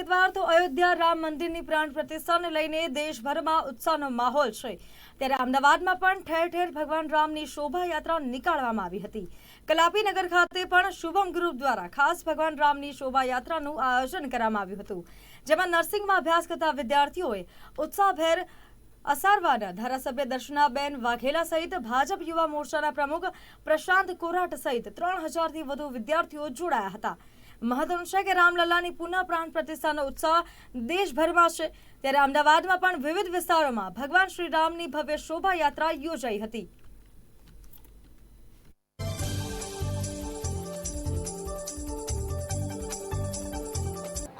વિગતવાર તો અયોધ્યા રામ મંદિરની પ્રાણ પ્રતિષ્ઠાને લઈને દેશભરમાં ઉત્સાહનો માહોલ છે. ત્યારે અમદાવાદમાં પણ ઠેર ઠેર ભગવાન રામની શોભાયાત્રા નીકાળવામાં આવી હતી. કલાપીનગર ખાતે પણ શુભમ ગ્રુપ દ્વારા ખાસ ભગવાન રામની શોભાયાત્રાનું આયોજન કરવામાં આવ્યું હતું. જેમાં નર્સિંગમાં અભ્યાસ કરતા વિદ્યાર્થીઓએ ઉત્સાહભેર અસારવાના ધારાસભ્ય દર્શનાબેન વાઘેલા સહિત ભાજપ યુવા મોરચાના પ્રમુખ પ્રશાંત કોરાટ સહિત ત્રણ હજારથી વધુ વિદ્યાર્થીઓ જોડાયા હતા. મહત્વનું છે કે રામલલ્લાની પુનઃ પ્રાણ પ્રતિષ્ઠાનો ઉત્સાહ દેશભરમાં છે. ત્યારે અમદાવાદમાં પણ વિવિધ વિસ્તારોમાં ભગવાન શ્રી રામની ભવ્ય શોભાયાત્રા યોજાઈ હતી.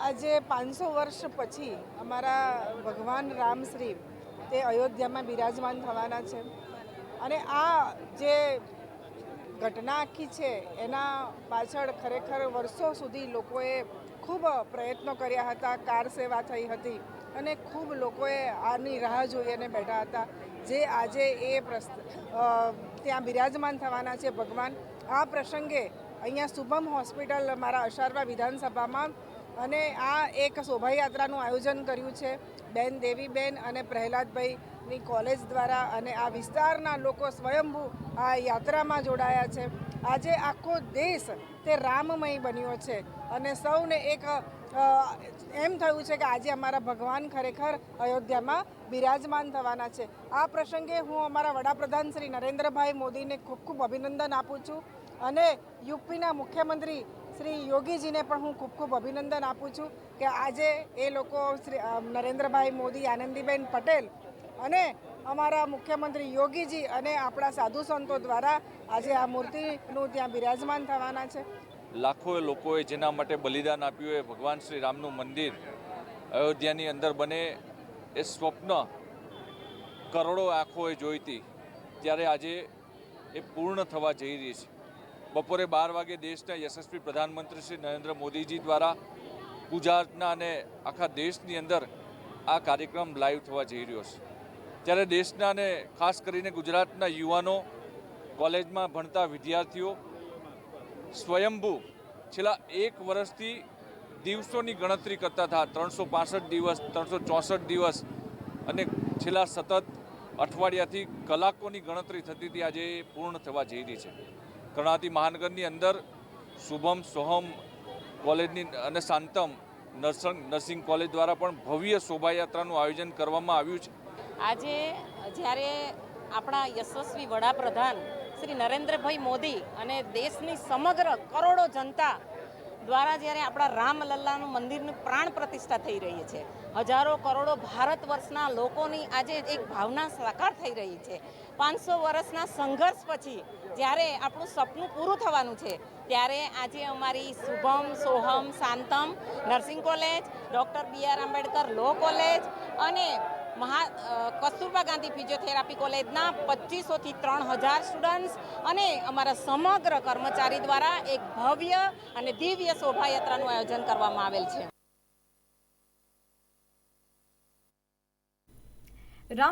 આજે પાંચસો વર્ષ પછી અમારા ભગવાન રામ શ્રી તે અયોધ્યામાં બિરાજમાન થવાના છે. અને આ જે ઘટના આખી છે, એના પાછળ ખરેખર વર્ષો સુધી લોકોએ ખૂબ પ્રયત્નો કર્યા હતા, કાર સેવા થઈ હતી અને ખૂબ લોકોએ આની રાહ જોઈ અને બેઠા હતા. જે આજે એ ત્યાં બિરાજમાન થવાના છે ભગવાન. આ પ્રસંગે અહીંયા શુભમ હોસ્પિટલ, મારા અશારવા વિધાનસભામાં અને આ એક શોભાયાત્રાનું આયોજન કર્યું છે બેન દેવીબેન અને પ્રહલાદભાઈની કોલેજ દ્વારા અને આ વિસ્તારના લોકો સ્વયંભૂ આ યાત્રામાં જોડાયા છે. આજે આખો દેશ તે રામમય બન્યો છે અને સૌને એક એમ થયું છે કે આજે અમારા ભગવાન ખરેખર અયોધ્યામાં બિરાજમાન થવાના છે. આ પ્રસંગે હું અમારા વડાપ્રધાન શ્રી નરેન્દ્રભાઈ મોદીને ખૂબ ખૂબ અભિનંદન આપું છું અને યુપીના મુખ્યમંત્રી શ્રી યોગીજીને પણ હું ખૂબ ખૂબ અભિનંદન આપું છું કે આજે એ લોકો શ્રી નરેન્દ્રભાઈ મોદી, આનંદીબેન પટેલ અને અમારા મુખ્યમંત્રી યોગીજી અને આપણા સાધુ સંતો દ્વારા આજે આ મૂર્તિનું ત્યાં બિરાજમાન થવાના છે. લાખો લોકોએ જેના માટે બલિદાન આપ્યું એ ભગવાન શ્રી રામનું મંદિર અયોધ્યાની અંદર બને એ સ્વપ્ન કરોડો આંખોએ જોઈતી, ત્યારે આજે એ પૂર્ણ થવા જઈ રહી છે. બપોરે બાર વાગે દેશના યશસ્વી પ્રધાનમંત્રી શ્રી નરેન્દ્ર મોદીજી દ્વારા ગુજરાતના અને આખા દેશની અંદર આ કાર્યક્રમ લાઈવ થવા જઈ રહ્યો છે. ત્યારે દેશના અને ખાસ કરીને ગુજરાતના યુવાનો કોલેજમાં ભણતા વિદ્યાર્થીઓ સ્વયંભૂ છેલ્લા એક વર્ષથી દિવસોની ગણતરી કરતા હતા. ત્રણસો પાસઠ દિવસ, ત્રણસો ચોસઠ દિવસ અને છેલ્લા સતત અઠવાડિયાથી કલાકોની ગણતરી થતી હતી. આજે પૂર્ણ થવા જઈ રહી છે. કર્ણાવતી મહાનગરની અંદર શુભમ, સોહમ કોલેજની અને શાંતમ નર્સિંગ નર્સિંગ કોલેજ દ્વારા પણ ભવ્ય શોભાયાત્રાનું આયોજન કરવામાં આવ્યું છે. આજે જ્યારે આપણા યશસ્વી વડાપ્રધાન શ્રી નરેન્દ્રભાઈ મોદી અને દેશની સમગ્ર કરોડો જનતા દ્વારા જ્યારે આપણા રામલલ્લાનું મંદિરનું પ્રાણ પ્રતિષ્ઠા થઈ રહી છે, હજારો કરોડો ભારત વર્ષના લોકોની આજે એક ભાવના સાકાર થઈ રહી છે. પાંચસો વર્ષના સંઘર્ષ પછી જ્યારે આપણું સપનું પૂરું થવાનું છે, ત્યારે આજે અમારી Shubham, Soham Shantam nursing college, doctor B R Ambedkar law college અને મહા કસ્તુરબા ગાંધી ફિઝિયોથેરાપી કોલેજના પચીસોથી ત્રણ હજાર સ્ટુડન્ટ્સ અને અમારા સમગ્ર કર્મચારી દ્વારા એક ભવ્ય અને દિવ્ય શોભાયાત્રાનું આયોજન કરવામાં આવેલ છે. રામ